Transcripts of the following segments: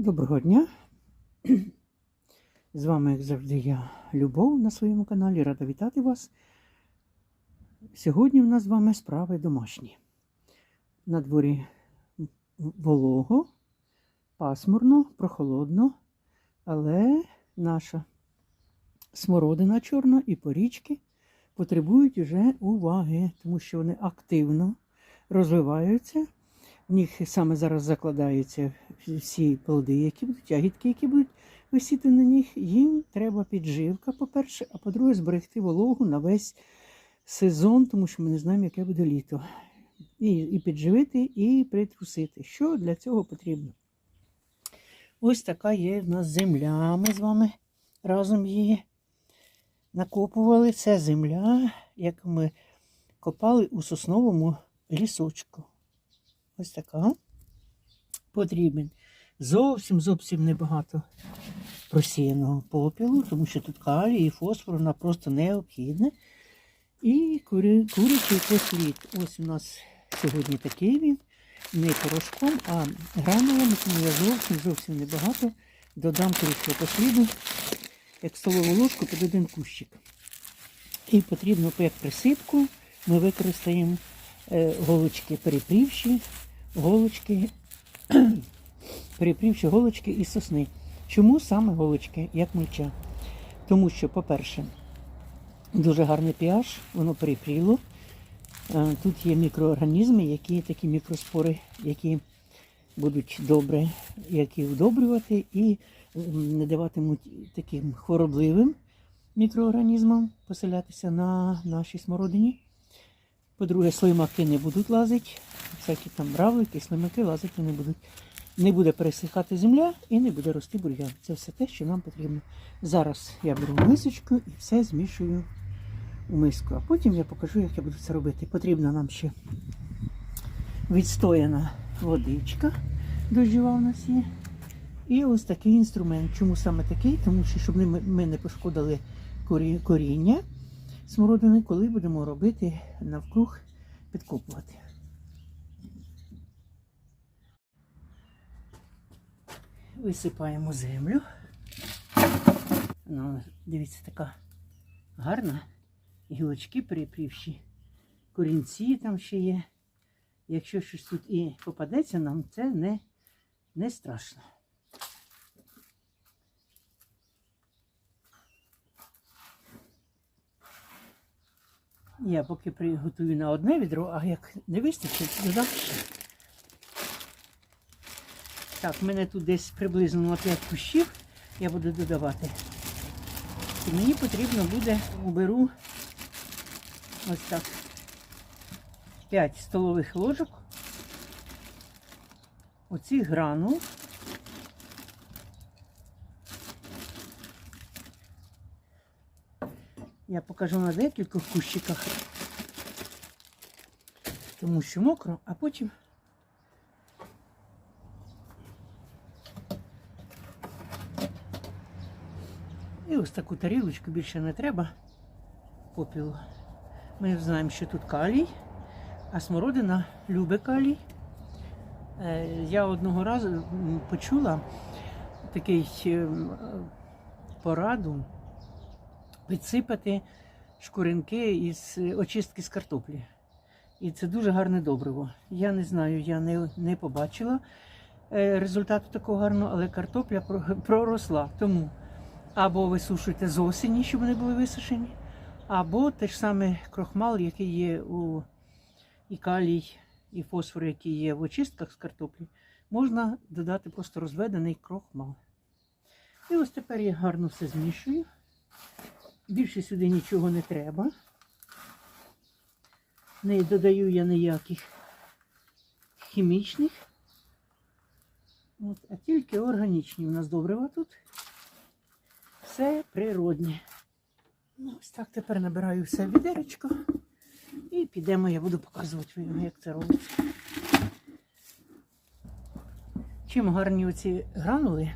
Доброго дня! З вами, як завжди, я Любов на своєму каналі. Рада вітати вас. Сьогодні в нас з вами справи домашні. На дворі волого, пасмурно, прохолодно, але наша смородина чорна і порічки потребують вже уваги, тому що вони активно розвиваються. В них саме зараз закладаються всі плоди, які будуть, ягідки, які будуть висіти на них. Їм треба підживка, по-перше, а по-друге, зберегти вологу на весь сезон, тому що ми не знаємо, яке буде літо. І, і підживити, і притрусити. Що для цього потрібно? Ось така є в нас земля. Ми з вами разом її накопували. Це земля, яку ми копали у сосновому лісочку. Ось така. Потрібен зовсім зовсім небагато просіяного попілу, тому що тут калій і фосфор вона просто необхідне. І кури, курячий послід. Ось у нас сьогодні такий він. Не порошком, а гранулами, тому я зовсім зовсім небагато додам курячого посліду, як столову ложку під один кущик. І потрібно як присипку ми використаємо е, голочки перепрівші, голочки, перепрівші голочки із сосни. Чому саме голочки, як мульча? Тому що, по-перше, дуже гарний pH, воно перепріло. Е, Тут є мікроорганізми, які такі мікроспори, які будуть добре, які вдобрювати і не даватимуть таким хворобливим мікроорганізмам поселятися на нашій смородині. По-друге, слимаки не будуть лазити, всякі там равлики, слимаки лазити не будуть. Не буде пересихати земля і не буде рости бур'ян. Це все те, що нам потрібно. Зараз я беру мисочку і все змішую у миску. А потім я покажу, як я буду це робити. Потрібна нам ще відстояна водичка, дощова у нас є. І ось такий інструмент. Чому саме такий? Тому що щоб ми не пошкодили коріння смородини, коли будемо робити навкруг підкопувати. Висипаємо землю. Ну, дивіться, така гарна. Гілочки перепрівші, корінці там ще є. Якщо щось тут і попадеться нам, це не, не страшно. Я поки приготую на одне відро, а як не вистачить, додам ще. Так, в мене тут десь приблизно на 5 кущів я буду додавати. І мені потрібно буде, уберу ось так 5 столових ложок оцих гранул. Я покажу на декількох кущиках, тому що мокро, а потім ось таку тарілочку більше не треба попілу. Ми знаємо, що тут калій, а смородина любить калій. Е, Я одного разу почула такий е, пораду підсипати шкуринки із очистки з картоплі. І це дуже гарне добриво. Я не знаю, я не, не побачила е, результату такого гарного, але картопля проросла. Тому або висушуйте з осені, щоб вони були висушені, або те ж саме крохмал, який є у і калій, і фосфор, який є в очистках з картоплі, можна додати просто розведений крохмал. І ось тепер я гарно все змішую. Більше сюди нічого не треба. Не додаю я ніяких хімічних. От, а тільки органічні у нас добрива тут. Все природне. Ну, ось так тепер набираю все в відеречко. І підемо, я буду показувати вам, як це робиться. Чим гарні оці гранули,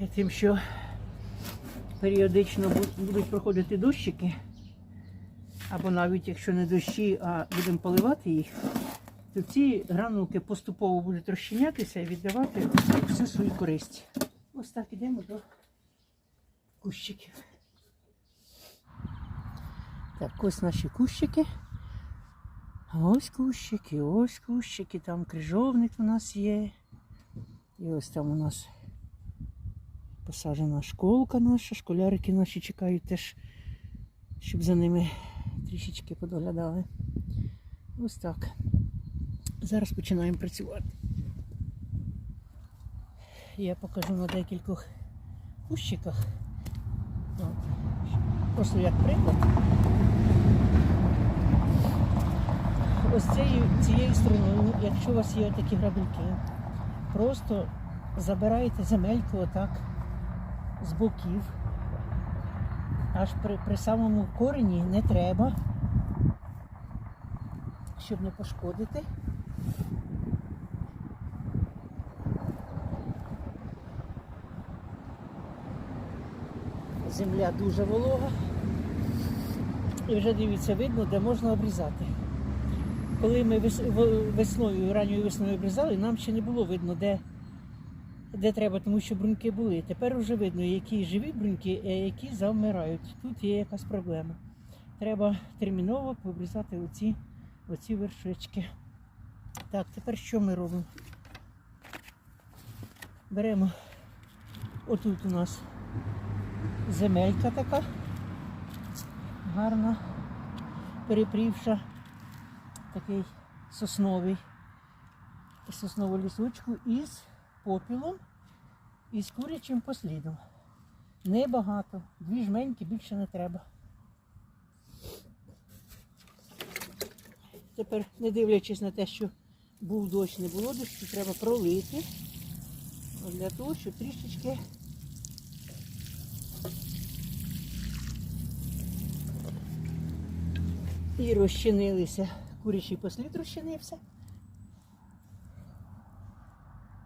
Е, тим, що періодично будуть проходити дощики, або навіть якщо не дощі, а будемо поливати їх, то ці гранулки поступово будуть розчинятися і віддавати всю свою користь. Ось так ідемо до кущиків. Так, ось наші кущики. Ось кущики, ось кущики, там крижовник у нас є. І ось там у нас посаджена школка наша, школярики наші чекають теж, щоб за ними трішечки подоглядали. Ось так. Зараз починаємо працювати. Я покажу на декількох кущиках. Просто як приклад. Ось цією, цією стороною, якщо у вас є такі грабельки, просто забирайте земельку отак з боків. Аж при, при самому корені не треба, щоб не пошкодити. Земля дуже волога. І вже дивіться, видно, де можна обрізати. Коли ми весною, ранньою весною обрізали, нам ще не було видно, де, де треба, тому що бруньки були. Тепер вже видно, які живі бруньки, а які завмирають. Тут є якась проблема. Треба терміново пообрізати оці, оці вершечки. Так, тепер що ми робимо? Беремо отут у нас земелька така. Гарна, перепрівша, такий сосновий, соснову лісочку із попілом і з курячим послідом. Небагато, дві жменьки більше не треба. Тепер, не дивлячись на те, що був дощ, не було дощу, треба пролити. Для того, щоб трішечки і розчинилися. Курячий послід розчинився.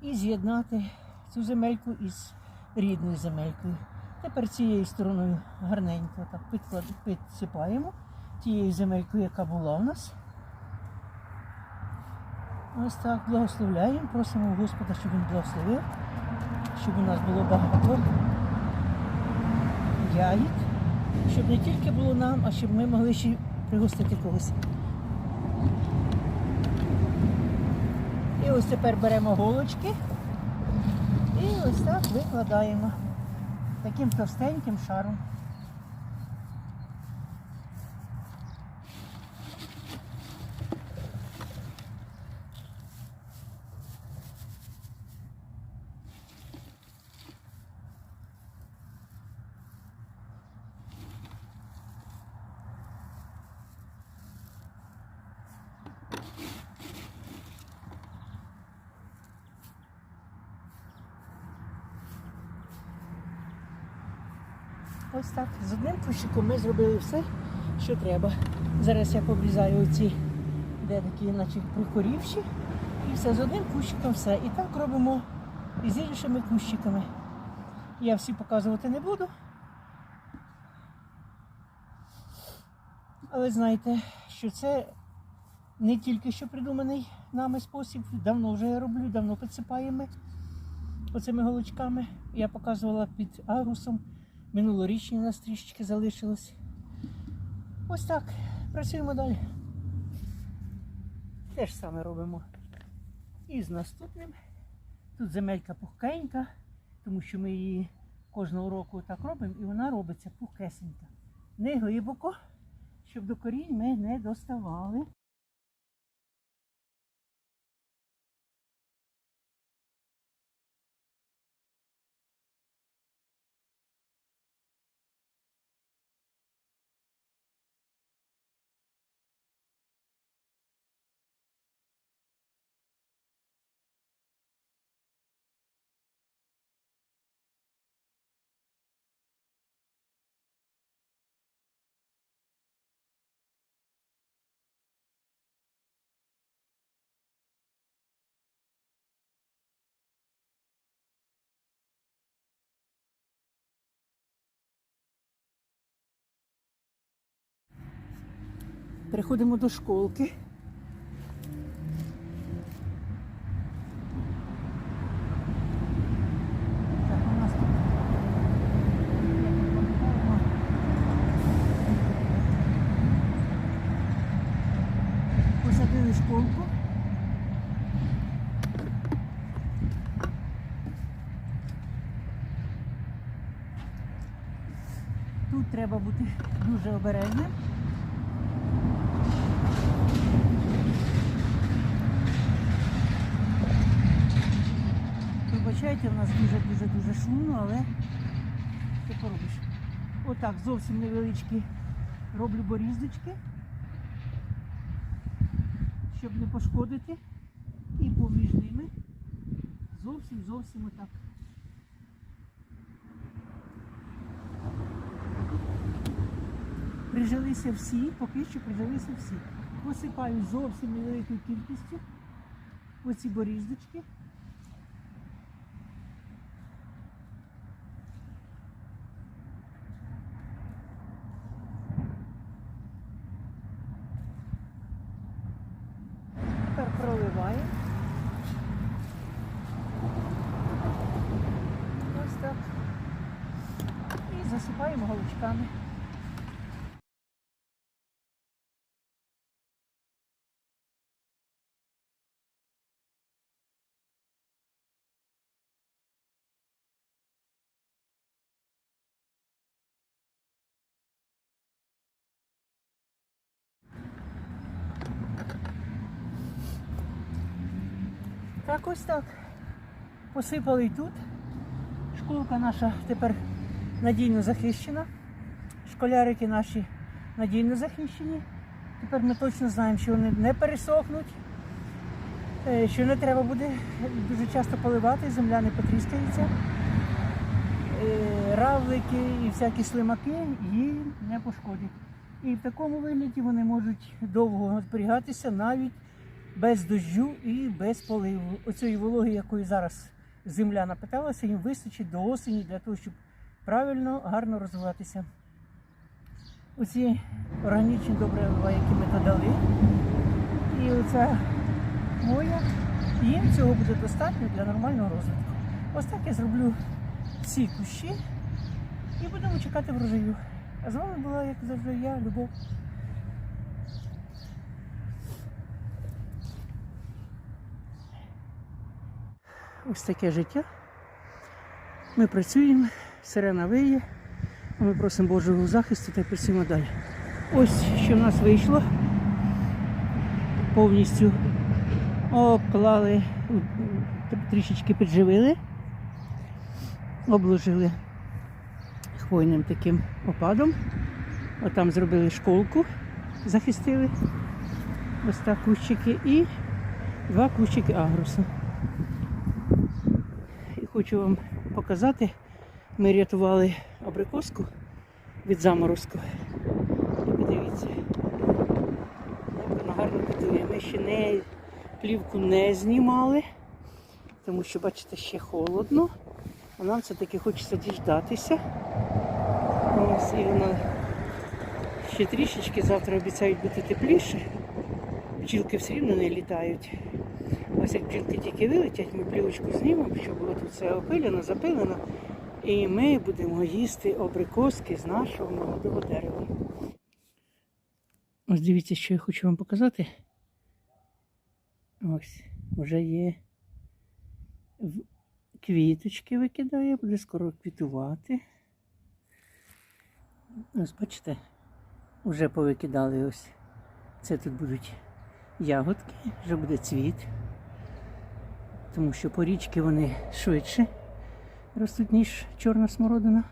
І з'єднати цю земельку із рідною земелькою. Тепер цією стороною гарненько так підклад- підсипаємо тією земелькою, яка була у нас. Ось так благословляємо, просимо Господа, щоб він благословив, щоб у нас було багато ягід, щоб не тільки було нам, а щоб ми могли ще пригостити когось. І ось тепер беремо голочки і ось так викладаємо таким товстеньким шаром. Ось так. З одним кущиком ми зробили все, що треба. Зараз я обрізаю оці, де такі, наче прихорівші. І все, з одним кущиком все. І так робимо і з іншими кущиками. Я всі показувати не буду. Але знайте, що це не тільки що придуманий нами спосіб. Давно вже я роблю, давно підсипаємо оцими голочками. Я показувала під агрусом. Минулорічні у нас трішечки залишилось. Ось так. Працюємо далі. Те ж саме робимо. І з наступним. Тут земелька пухкенька, тому що ми її кожного року так робимо, і вона робиться пухкесенька. Не глибоко, щоб до корінь ми не доставали. Переходимо до школки. Посадили школку. Тут треба бути дуже обережним. Вибачайте, у нас дуже-дуже-дуже шумно, але що поробиш. Отак, зовсім невеличкі роблю боріздочки, щоб не пошкодити. І поміж ними зовсім зовсім отак. Прижилися всі, поки що прижилися всі. Посипаю зовсім невеликою кількістю оці боріздочки. Тепер проливаємо. Ось так. І засипаємо голочками. Так ось так. Посипали і тут. Школка наша тепер надійно захищена. Школярики наші надійно захищені. Тепер ми точно знаємо, що вони не пересохнуть, е, що не треба буде дуже часто поливати, земля не потріскається. Е, Равлики і всякі слимаки її не пошкодять. І в такому вигляді вони можуть довго зберігатися навіть без дощу і без поливу. Оцієї вологи, якою зараз земля напиталася, їм вистачить до осені для того, щоб правильно, гарно розвиватися. Оці органічні добрива, які ми додали, і оця моя, їм цього буде достатньо для нормального розвитку. Ось так я зроблю всі кущі і будемо чекати врожаю. А з вами була, як завжди, я, Любов. Ось таке життя. Ми працюємо, сирена виє, ми просимо Божого захисту та працюємо далі. Ось що в нас вийшло. Повністю обклали, трішечки підживили, обложили хвойним таким опадом. Отам зробили школку, захистили. Ось так кущики і два кущики агрусу. І хочу вам показати, ми рятували абрикоску від заморозку. І вона гарно квітує. Ми ще не, плівку не знімали, тому що, бачите, ще холодно. А нам все-таки хочеться діждатися. Ось і вона ще трішечки завтра обіцяють бути тепліше. Бджілки все рівно не літають. Ось як бджілки тільки вилетять, ми плівочку знімемо, щоб було тут все опилено, запилено. І ми будемо їсти абрикоски з нашого молодого дерева. Ось дивіться, що я хочу вам показати. Ось, вже є квіточки викидає, буде скоро квітувати. Ось бачите, вже повикидали ось. Це тут будуть ягодки, вже буде цвіт. Тому що порічки вони швидше ростуть, ніж чорна смородина.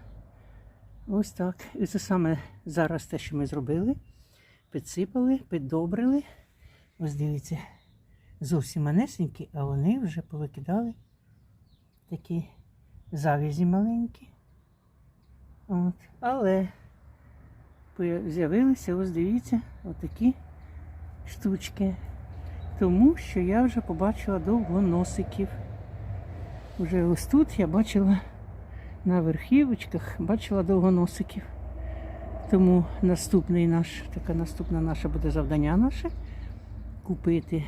Ось так. І це саме зараз те, що ми зробили. Підсипали, піддобрили. Ось дивіться, зовсім манесенькі, а вони вже повикидали такі завязі маленькі. От. Але з'явилися, ось дивіться, отакі штучки. Тому що я вже побачила довгоносиків. Уже ось тут я бачила на верхівочках, бачила довгоносиків. Тому наступний наш, така наступна наша буде завдання наше купити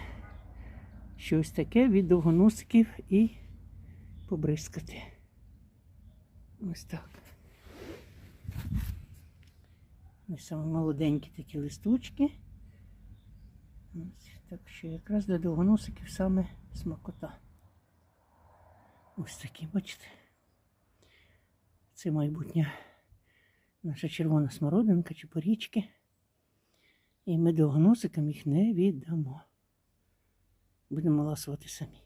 щось таке від довгоносиків і побризкати. Ось так. Ось саме молоденькі такі листочки. Ось, так що якраз для довгоносиків саме смакота. Ось такі, бачите. Це майбутня Наша червона смородинка чи порічки. І ми довгоносикам їх не віддамо. Будемо ласувати самі.